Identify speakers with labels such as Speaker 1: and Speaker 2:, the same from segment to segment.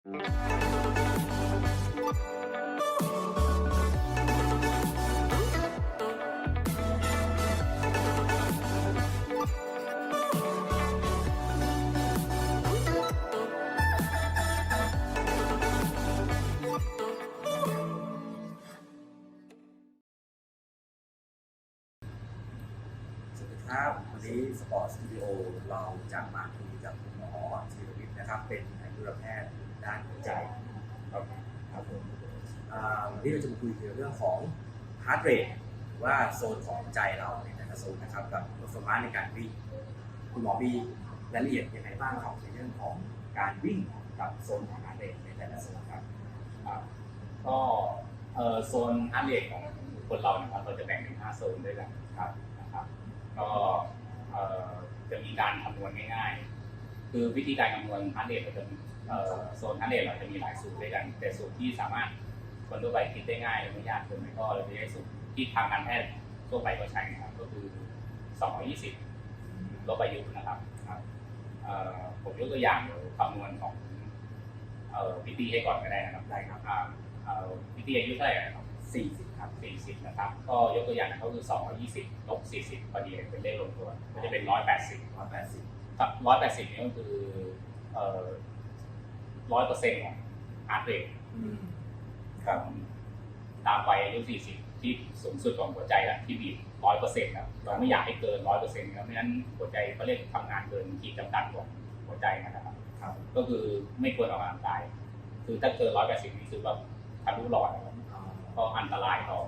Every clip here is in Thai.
Speaker 1: สวัสดีครับวันนี้สปอร์ตสตูดิโอเราจะมาคุยกับคุณหมอธีรวิทย์นะครับ เป็นอายุรแพทย์ ด้านหัวใจครับครับผมวันนี้เราจะมาคุยเกี่ยวกับเรื่องของ heart rate หรือว่าโซนของใจเราในแต่ละโซนนะครับกับ performance ในการวิ่งคุณหมอมีรายละเอียดยังไงบ้างครับในเรื่องของการวิ่งกับโซนของ heart rate ในแต่ละโซนครับ
Speaker 2: ก็โซนฮาร์ดเรทของคนเรานะครับเราจะแบ่งเป็น5โซนด้วยกันครับนะครับ ก็จะมีการคำนวณง่ายๆ คือวิธีการคำนวณฮาร์ดเรทเราจะเอ่อ โซนฮาร์ดเรทเราจะมีหลายสูตรด้วยกัน แต่สูตรที่สามารถคนทั่วไปคิดได้ง่ายและไม่ยากเกินไปก็เราจะใช้สูตรที่ทางการแพทย์ทั่วไปก็ใช้นะครับ ก็คือ 220ลบอายุนะครับครับเอ่อผมยกตัวอย่างเดี๋ยวคำนวณของเอ่อพี่ตีให้ก่อนก็ได้นะครับได้ครับอ่าเอ่อพี่ตีอายุเท่าไหร่นะครับ40ครับ40นะครับก็ยกตัวอย่างนะก็คือ220ลบ40พอดีเป็นเลขลงตัวก็จะเป็น 180
Speaker 1: 180
Speaker 2: ครับ180นี่ก็คือ เอ่อ100%ของฮาร์ดเรท
Speaker 1: อืม
Speaker 2: ครับ ตามวัยอายุ40ที่สูงสุดของหัวใจแล้วที่บีบ100%ครับเราไม่อยากให้เกิน100%ครับไม่งั้นหัวใจเขาเรียกทำงานเกินขีดจำกัดของหัวใจนะครับ
Speaker 1: ครับ
Speaker 2: ก็คือไม่ควรออกกำลังกาย คือถ้าเกินร้อยแปดสิบนี่คือแบบทะลุหลอดนะครับ
Speaker 1: อ่า
Speaker 2: ก็อันตรายต่อ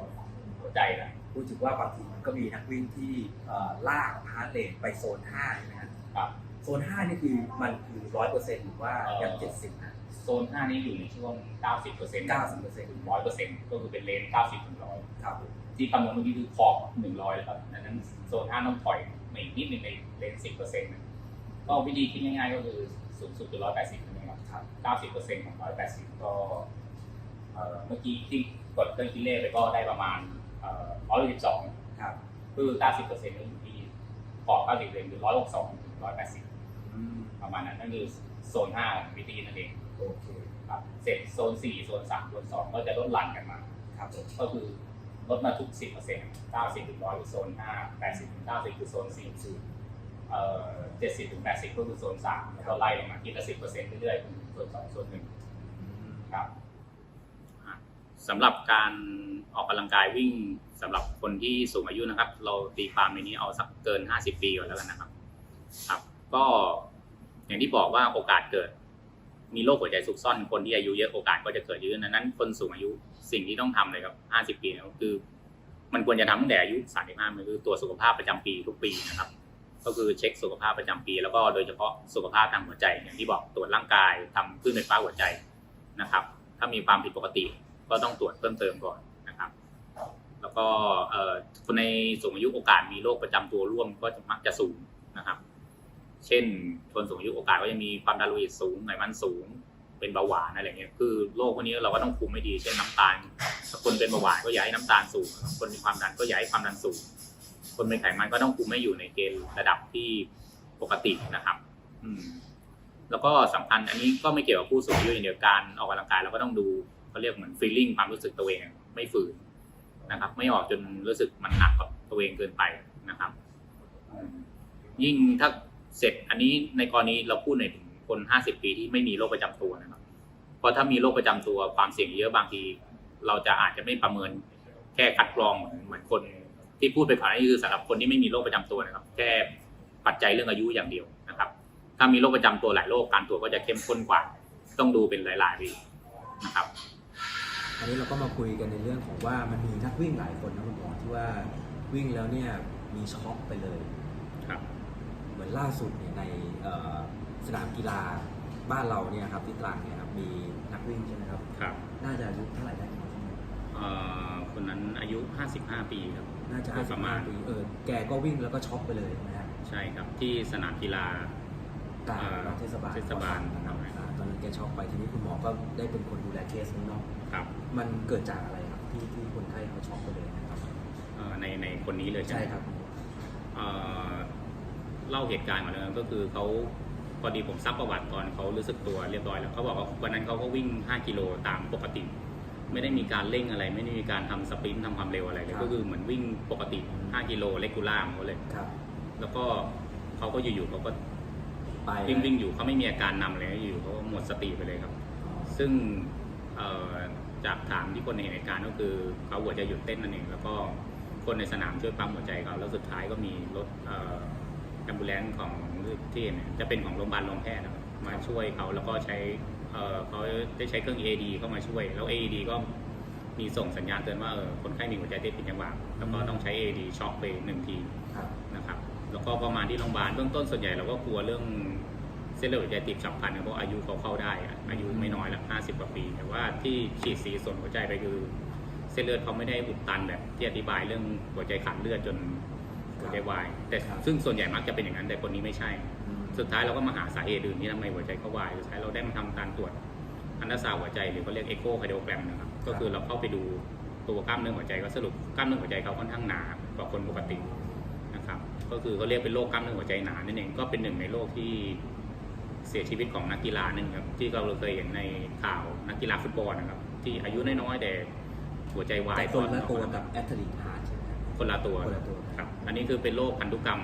Speaker 2: หัวใจนะ
Speaker 1: พูดถึงว่าบางทีมันก็มีนักวิ่งที่เอ่อลากฮาร์ดเรทไปโซน5ใช่ไหมครับ
Speaker 2: ครับ
Speaker 1: โซน5นี่คือมันคือ100%หรือว่า
Speaker 2: เอ่อ
Speaker 1: ยัง70นะ
Speaker 2: โซน 5 นี้อยู่ในช่วง 90เปอร์เซ็นต์
Speaker 1: 90%
Speaker 2: ถึง100เปอร์เซ็นต์ก็คือเป็นเลน 90ถึง100
Speaker 1: ครับผม
Speaker 2: ที่คำนวณเมื่อกี้คือขอบ100แล้วครับดังนั้นโซน 5 ต้องถอยมาอีกนิดนึงในเลน 10เปอร์เซ็นต์ก็วิธีคิดง่ายๆก็คือสูงสุดคือ180ใช่ไหมครับ
Speaker 1: ครับ
Speaker 2: 90%ของ 180 ก็เอ่อเมื่อกี้ที่กดเครื่องคิดเลขไปก็ได้ประมาณเอ่อ112
Speaker 1: ครับ
Speaker 2: คือ 90%ก็อยู่ที่ขอบ90%คือ162ถึง180
Speaker 1: อืม
Speaker 2: ประมาณนั้นนั่นคือโซน5ของวิธีนั่นเอง
Speaker 1: โอเค
Speaker 2: ครับเสร็จโซน4โซน3โซน2ก็จะลดหลั่นกันมา
Speaker 1: ครับผม
Speaker 2: ก็คือลดมาทุก10% 90ถึง100คือโซน5 80ถึง90คือโซน4เอ่อ70ถึง80ก็คือโซน3แล้วก็ไล่ลงมาทีละ10%เรื่อยๆเป็นโซน2โซน1
Speaker 1: อืม
Speaker 2: ครับสำหรับการออกกำลังกายวิ่งสำหรับคนที่สูงอายุนะครับ เราตีความในนี้เอาสักเกิน 50 ปีก่อนแล้วกันนะครับ ครับ ก็อย่างที่บอกว่าโอกาสเกิด มีโรคหัวใจซุกซ่อนคนที่อายุเยอะโอกาสก็จะเกิดเยอะนั้น คนสูงอายุสิ่งที่ต้องทำเลยครับ50ปีเนี่ยก็คือ มันควรจะทำตั้งแต่อายุ35มันคือตรวจสุขภาพประจำปีทุกปีนะครับ ก็คือเช็คสุขภาพประจำปี แล้วก็โดยเฉพาะสุขภาพทางหัวใจ อย่างที่บอกตรวจร่างกายทำคลื่นไฟฟ้าหัวใจนะครับ ถ้ามีความผิดปกติก็ต้องตรวจเพิ่มเติมก่อนนะครับ แล้วก็คนในสูงอายุโอกาสมีโรคประจำตัวร่วมก็มักจะสูงนะครับ เช่นคนสูงอายุโอกาสก็จะมีความดันโลหิตสูงไขมันสูง เป็นเบาหวานอะไรเงี้ยคือโรคพวกนี้เราก็ต้องคุมไม่ดีเช่นน้ำตาลถ้าคนเป็นเบาหวานก็อย่าให้น้ำตาลสูง คนมีความดันก็อย่าให้ความดันสูง คนเป็นไขมันก็ต้องคุมไม่อยู่ในเกณฑ์ระดับที่ปกตินะครับ อืม แล้วก็สำคัญอันนี้ก็ไม่เกี่ยวกับผู้สูงอายุอย่างเดียวการออกกำลังกายเราก็ต้องดูเขาเรียกเหมือนฟีลลิ่งความรู้สึกตัวเองไม่ฝืนนะครับ ไม่ออกจนรู้สึกมันหนักกับตัวเองเกินไปนะครับ ยิ่งถ้า เสร็จอันนี้ในกรณีเราพูดในถึงคนห้าสิบปีที่ไม่มีโรคประจำตัวนะครับเพราะถ้ามีโรคประจำตัวความเสี่ยงเยอะบางที เราจะอาจจะไม่ประเมินแค่คัดกรองเหมือนเหมือนคนที่พูดไปก่อนหน้านี้คือสำหรับคนที่ไม่มีโรคประจำตัวนะครับ แค่ปัจจัยเรื่องอายุอย่างเดียวนะครับ ถ้ามีโรคประจำตัวหลายโรคการตรวจก็จะเข้มข้นกว่า ต้องดูเป็นหลายๆปีนะครับ
Speaker 1: อันนี้เราก็มาคุยกันในเรื่องของว่ามันมีนักวิ่งหลายคนนะคุณหมอที่ว่าวิ่งแล้วเนี่ยมีช็อกไปเลย มือนล่าสุดเนี่ยในเอ่อสนามกีฬาบ้านเราเนี่ยครับที่ตรังเนี่ยครับมีนักวิ่งใช่ไหมครับ
Speaker 2: ครับ
Speaker 1: น่าจะอายุเท่าไหร่ได้ครับ
Speaker 2: เอ่อคนนั้นอายุ 55 ปีครับ
Speaker 1: น่าจะ
Speaker 2: โดยประมาณ
Speaker 1: 55ปีเออแกก็วิ่งแล้วก็ช็อกไปเลยนะฮะ
Speaker 2: ใช่ครับที่สนามกีฬา
Speaker 1: กลาง
Speaker 2: เอ่อ
Speaker 1: เทศบาล
Speaker 2: เทศบาล
Speaker 1: นะครับอ่าตอนนั้นแกช็อกไปทีนี้คุณหมอก็ได้เป็นคนดูแลเคสนี้เนาะ
Speaker 2: ครับ
Speaker 1: มันเกิดจากอะไรครับที่ที่คนไข้เขาช็อกไปเลยนะครับ
Speaker 2: เอ่อในในคนนี้เลยใช่
Speaker 1: ใช่
Speaker 2: ไหม
Speaker 1: ครับ
Speaker 2: เอ่อ เล่าเหตุการณ์มาแล้วก็คือเขาพอดีผมซักประวัติตอนเขารู้สึกตัวเรียบร้อยแล้วเขาบอกว่าวันนั้นเขาก็วิ่ง 5 กิโลตามปกติ ไม่ได้มีการเร่งอะไร ไม่ได้มีการทำสปรินต์ทำความเร็วอะไรเลยก็คือเหมือนวิ่งปกติ 5 กิโลเลกูล่าของเขาเลย
Speaker 1: ครับ
Speaker 2: แล้วก็เขาก็อยู่ๆเขาก็
Speaker 1: ไป
Speaker 2: วิ่งวิ่งอยู่เขาไม่มีอาการนำเลยอยู่ๆเขาหมดสติไปเลยครับ ซึ่งเอ่อจากถามที่คนในเหตุการณ์ก็คือเขาหัวใจหยุดเต้นนั่นเองแล้วก็คนในสนามช่วยปั๊มหัวใจเขาแล้วสุดท้ายก็มีรถเอ่อ แอมบูเลนซ์ของที่เนี่ยจะเป็นของโรงพยาบาลโรงแพทย์นะครับมาช่วยเขาแล้วก็ใช้เอ่อเขาได้ใช้เครื่อง AED เข้ามาช่วย แล้ว AED ก็มีส่งสัญญาณเตือนว่าเออคนไข้มีหัวใจเต้นผิดจังหวะแล้วก็ต้องใช้ AED ช็อคไปหนึ่งที
Speaker 1: ครับ
Speaker 2: นะครับแล้วก็ประมาณที่โรงพยาบาลเบื้องต้นส่วนใหญ่เราก็กลัวเรื่องเส้นเลือดหัวใจตีบฉับพลันนะเพราะอายุเขาเข้าได้อะอายุไม่น้อยละห้าสิบกว่าปี แต่ว่าที่ฉีดสีส่วนหัวใจไปคือ เส้นเลือดเขาไม่ได้อุดตันแบบที่อธิบายเรื่องหัวใจขาดเลือดจน หัวใจวาย แต่
Speaker 1: ครับ
Speaker 2: ซึ่งส่วนใหญ่มักจะเป็นอย่างนั้นแต่คนนี้ไม่ใช่
Speaker 1: อืม
Speaker 2: สุดท้ายเราก็มาหาสาเหตุอื่นที่ทำไมหัวใจเขาวายสุดท้ายเราได้มาทำการตรวจอันดาซาวด์หัวใจหรือเขาเรียกเอ็กโคคาร์ดิโอแกรมนะครับก็คือเราเข้าไปดูตัวกล้ามเนื้อหัวใจก็สรุปกล้ามเนื้อหัวใจเขาค่อนข้างหนากว่าคนปกตินะครับ ก็คือเขาเรียกเป็นโรคกล้ามเนื้อหัวใจหนานั่นเองก็เป็นหนึ่งในโรคที่เสียชีวิตของนักกีฬาหนึ่งครับที่เราเคยเห็นในข่าวนักกีฬาฟุตบอลนะครับ ที่อายุน้อยๆแต่หัวใจวาย
Speaker 1: แต่คนละ
Speaker 2: ออก
Speaker 1: ตัว
Speaker 2: กำลัง
Speaker 1: กั
Speaker 2: กา
Speaker 1: บ
Speaker 2: ย
Speaker 1: แอตเลติก ครับ
Speaker 2: คนละตัว
Speaker 1: คนละตัว
Speaker 2: ครับ อันนี้คือเป็นโรคพันธุกรรม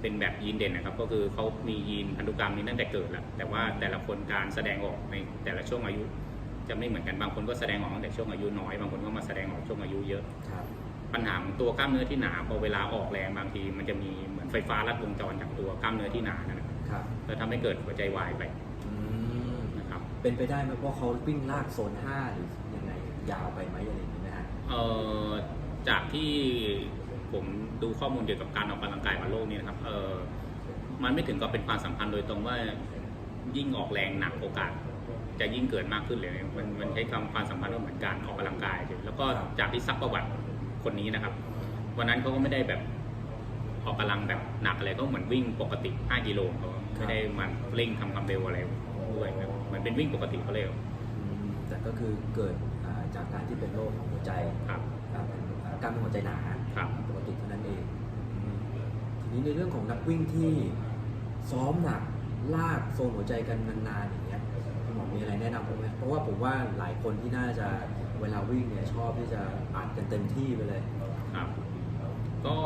Speaker 2: เป็นแบบยีนเด่นนะครับ ก็คือเขามียีนพันธุกรรมนี้ตั้งแต่เกิดแล้วแต่ว่าแต่ละคนการแสดงออกในแต่ละช่วงอายุ จะไม่เหมือนกัน บางคนก็แสดงออกตั้งแต่ช่วงอายุน้อย บางคนก็มาแสดงออกช่วงอายุเยอะ
Speaker 1: ครับ
Speaker 2: ปัญหาของตัวกล้ามเนื้อที่หนาพอเวลาออกแรงบางที มันจะมีเหมือนไฟฟ้าลัดวงจรจากตัวกล้ามเนื้อที่หนานั่นนะครับ
Speaker 1: ครับ
Speaker 2: แล้วทำให้เกิดหัวใจวายไป
Speaker 1: อืม
Speaker 2: นะครับ
Speaker 1: เป็นไปได้ไหมว่าเขาวิ่งลากโซนห้าหรือยังไงยาวไปไหมอะไรอย่างนี้ไหมฮะ
Speaker 2: เอ่อ จากที่ผมดูข้อมูลเกี่ยวกับการออกกำลังกายของโลกนี้นะครับเออมันไม่ถึงกับเป็นความสัมพันธ์โดยตรงว่ายิ่งออกแรงหนักโอกาสจะยิ่งเกิดมากขึ้นเลยมันมันใช้คำความสัมพันธ์ว่าเหมือนการออกกำลังกายเฉยแล้วก็จากที่ซักประวัติคนนี้นะครับ วันนั้นเขาก็ไม่ได้แบบออกกำลังแบบหนักอะไรก็เหมือนวิ่งปกติ 5 กิโลเขาไม่ได้มันเร่งทำความเร็วอะไรด้วยครับเหมือนเป็นวิ่งปกติเขาเลย
Speaker 1: อืมแต่ก็คือเกิดอ่าจากการที่เป็นโรคของหัวใจ
Speaker 2: ครับ
Speaker 1: ครับอ่า กล้ามเนื้อหัวใจหนา
Speaker 2: ครับ
Speaker 1: ปกติเท่านั้นเองอืมทีนี้ในเรื่องของนักวิ่งที่ซ้อมหนักลากโซนหัวใจกันนานๆอย่างเงี้ยคุณหมอมีอะไรแนะนำผมไหมเพราะว่าผมว่าหลายคนที่น่าจะเวลาวิ่งเนี่ยชอบที่จะอัดกันเต็มที่ไปเลย
Speaker 2: ครับ ก็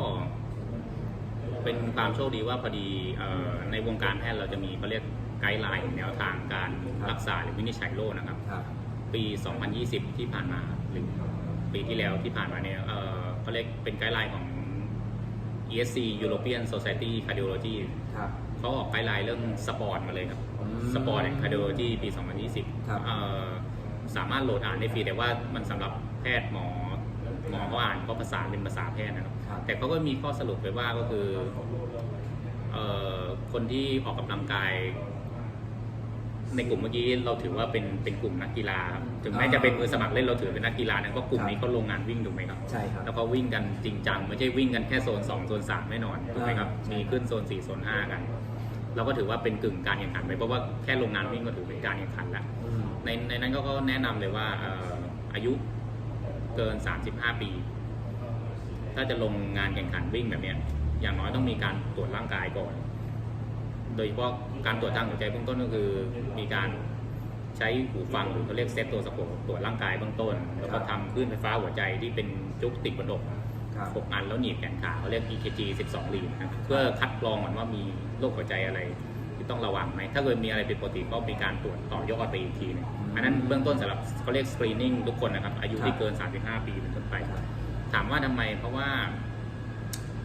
Speaker 2: เป็นความโชคดีว่าพอดีเอ่อในวงการแพทย์เราจะมีเขาเรียกไกด์ไลน์แนวทางการรักษาหรือวินิจฉัยโรคนะครับ
Speaker 1: ครับ
Speaker 2: ปี 2020 ที่ผ่านมาหรือ ปีที่แล้วที่ผ่านมาเนี่ยเอ่อเขาเรียกเป็นไกด์ไลน์ของ ESC European Society Cardiology
Speaker 1: ครับ
Speaker 2: เขาออกไกด์ไลน์เรื่องสปอร์ตมาเลยครับ
Speaker 1: อืม
Speaker 2: สปอร์ตแอนด์คาร์ดิโอโลจีปี2020
Speaker 1: ครับ
Speaker 2: เอ่อสามารถโหลดอ่านได้ฟรีแต่ว่ามันสำหรับแพทย์หมอหมอก็อ่านเพราะภาษาเป็นภาษาแพทย์นะครับ
Speaker 1: ครับ
Speaker 2: แต่เขาก็มีข้อสรุปไปว่าก็คือเอ่อคนที่ออกกำลังกาย ในกลุ่มเมื่อกี้เราถือว่าเป็นเป็นกลุ่มนักกีฬาครับถึงแม้จะเป็นมือสมัครเล่นเราถือเป็นนักกีฬานะก็กลุ่มนี้เขาลงงานวิ่งถูกไหมครับ
Speaker 1: ใช่ครับ
Speaker 2: แล้วก็วิ่งกันจริงจังไม่ใช่วิ่งกันแค่โซน2โซน3แน่นอนถูกไหมครับ
Speaker 1: อ่าใช่
Speaker 2: มีขึ้นโซน4โซน5กันเราก็ถือว่าเป็นกึ่งการแข่งขันไปเพราะว่าแค่ลงงานวิ่งก็ถือเป็นการแข่งขันแล้ว
Speaker 1: อืม
Speaker 2: ในในนั้นก็ก็แนะนำเลยว่าเอ่ออายุเกิน 35 ปี ถ้าจะลงงานแข่งขันวิ่งแบบเนี้ยอย่างน้อยต้องมีการตรวจร่างกายก่อน โดยเฉพาะการตรวจทางหัวใจเบื้องต้นก็คือมีการใช้หูฟังหรือเขาเรียกเซตตัวสโคปตรวจร่างกายเบื้องต้น แล้วก็ทำคลื่นไฟฟ้าหัวใจที่เป็นจุกติดบนอก
Speaker 1: ครับ
Speaker 2: หกอันแล้วหนีบแขนขาเขาเรียก EKG 12ลีดนะครับเพื่อคัดกรองก่อนว่ามีโรคหัวใจอะไรที่ต้องระวังไหมถ้าเกิดมีอะไรผิดปกติก็มีการตรวจต่อยอดไปอีกทีหนึงอันนั้นเบื้องต้นสำหรับเขาเรียกสกรีนิ่งทุกคนนะครับ อายุที่เกิน 35 ปีเป็นต้นไป ถามว่าทำไมเพราะว่า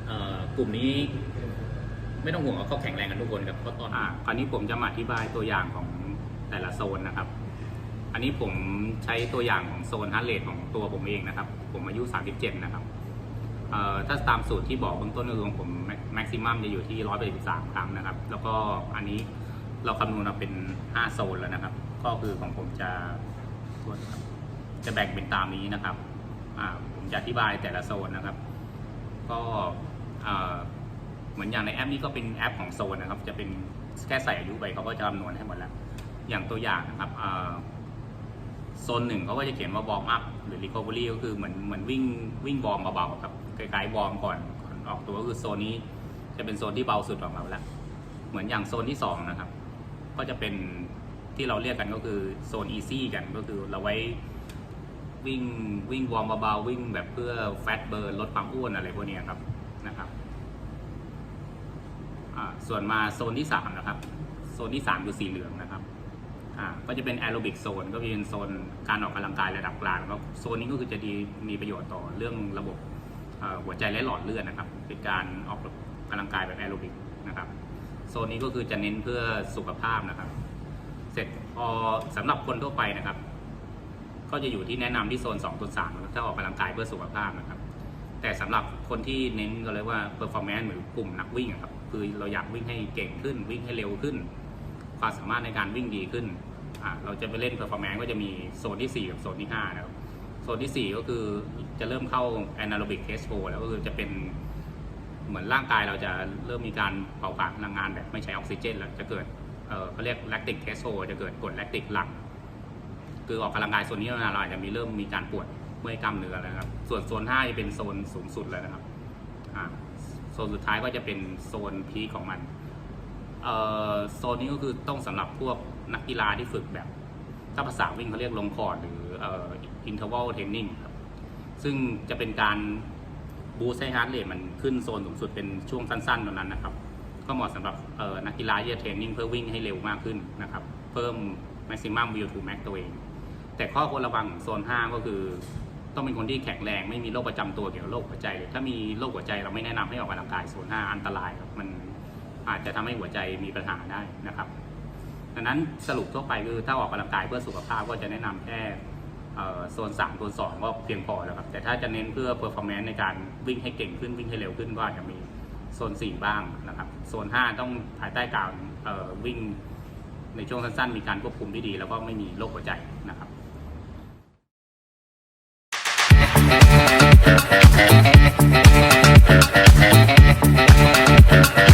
Speaker 2: เอ่อกลุ่มนี้ ไม่ต้องห่วงว่าเขาแข็งแรงกันทุกคนครับเพราตอนอ่าคราวนี้ผมจะมาอธิบายตัวอย่างของแต่ละโซนนะครับ อันนี้ผมใช้ตัวอย่างของโซนฮาร์เรทของตัวผมเองนะครับ ผมอายุ 37 นะครับเอ่อถ้าตามสูตรที่บอกเบื้องต้นคือของผมแม็กซิมัมจะอยู่ที่ 183 ครั้งนะครับ แล้วก็อันนี้เราคำนวณมาเป็น 5 โซนแล้วนะครับ ก็คือของผมจะจะแบ่งเป็นตามนี้นะครับอ่าผมจะอธิบายแต่ละโซนนะครับ ก็ เหมือนอย่างในแอปนี้ก็เป็นแอปของโซนนะครับ จะเป็นแค่ใส่อายุไปเขาก็จะคำนวณให้หมดแล้ว อย่างตัวอย่างนะครับโซนหนึ่งเขาก็จะเขียนว่าวอร์มอัพหรือ recovery ก็คือเหมือนเหมือนวิ่งวิ่งวอร์มเบาๆครับคล้ายๆวอร์มก่อนก่อนออกตัวก็คือโซนนี้จะเป็นโซนที่เบาสุดของเราแล้ว เหมือนอย่างโซนที่สองนะครับ ก็จะเป็นที่เราเรียกกันก็คือโซนอีซี่กันก็คือเราไว้วิ่งวิ่งวอร์มเบาๆวิ่งแบบเพื่อแฟตเบิร์นลดความอ้วนอะไรพวกนี้ครับ ส่วนมาโซนที่สามนะครับ โซนที่สามคือสีเหลืองนะครับก็จะเป็นแอโรบิกโซนก็เป็นโซนการออกกำลังกายระดับกลางก็โซนนี้ก็คือจะดีมีประโยชน์ต่อเรื่องระบบหัวใจและหลอดเลือดนะครับเป็นการออกกำลังกายแบบแอโรบิกนะครับโซนนี้ก็คือจะเน้นเพื่อสุขภาพนะครับ เสร็จพอสำหรับคนทั่วไปนะครับ ก็จะอยู่ที่แนะนำที่โซน2ตัว3นะครับถ้าออกกำลังกายเพื่อสุขภาพนะครับ แต่สำหรับคนที่เน้นก็เลยว่า performance หรือกลุ่มนักวิ่งครับ คือเราอยากวิ่งให้เก่งขึ้น วิ่งให้เร็วขึ้น ความสามารถในการวิ่งดีขึ้นเราจะไปเล่น performance ก็จะมีโซนที่ 4 กับโซนที่ 5 นะครับ โซนที่ 4 ก็คือจะเริ่มเข้า anaerobic test four แล้วก็คือจะเป็นเหมือนร่างกายเราจะเริ่มมีการเผาผลาญพลังงานแบบไม่ใช้ออกซิเจน แล้วจะเกิดเขาเรียก lactic test four จะเกิดกรด lactic หลังคือออกกำลังกายโซนนี้เราอาจจะมีเริ่มมีการปวดเมื่อยกล้ามเนื้อแล้วครับ ส่วนโซน5จะเป็นโซนสูงสุดแล้วนะครับ โซนสุดท้ายก็จะเป็นโซนพีของมันเอ่อโซนนี้ก็คือต้องสำหรับพวกนักกีฬาที่ฝึกแบบ ถ้าภาษาวิ่งเขาเรียกลงคอร์ดหรือเอ่ออินเทอร์วัลเทรนนิ่งครับซึ่งจะเป็นการบูสต์ให้ฮาร์ดเรทมันขึ้นโซนสูงสุดเป็นช่วงสั้นๆตรงนั้นนะครับ ก็เหมาะสำหรับเอ่อนักกีฬาที่จะเทรนนิ่งเพื่อวิ่งให้เร็วมากขึ้นนะครับ เพิ่ม maximum view to max ตัวเอง แต่ข้อควรระวังของโซน 5 ก็คือ ต้องเป็นคนที่แข็งแรงไม่มีโรคประจำตัวเกี่ยวกับโรคหัวใจเลยถ้ามีโรคหัวใจเราไม่แนะนำให้ออกกำลังกายโซน5อันตรายครับมันอาจจะทำให้หัวใจมีปัญหาได้นะครับ ดังนั้นสรุปทั่วไปคือถ้าออกกำลังกายเพื่อสุขภาพก็จะแนะนำแค่โซน3โซน2ก็เพียงพอแล้วครับแต่ถ้าจะเน้นเพื่อ performance ในการวิ่งให้เก่งขึ้นวิ่งให้เร็วขึ้นก็อาจจะมีโซน4บ้างนะครับโซน5ต้องภายใต้การวิ่งในช่วงสั้นๆ มีการควบคุมที่ดี แล้วก็ไม่มีโรคหัวใจ Thank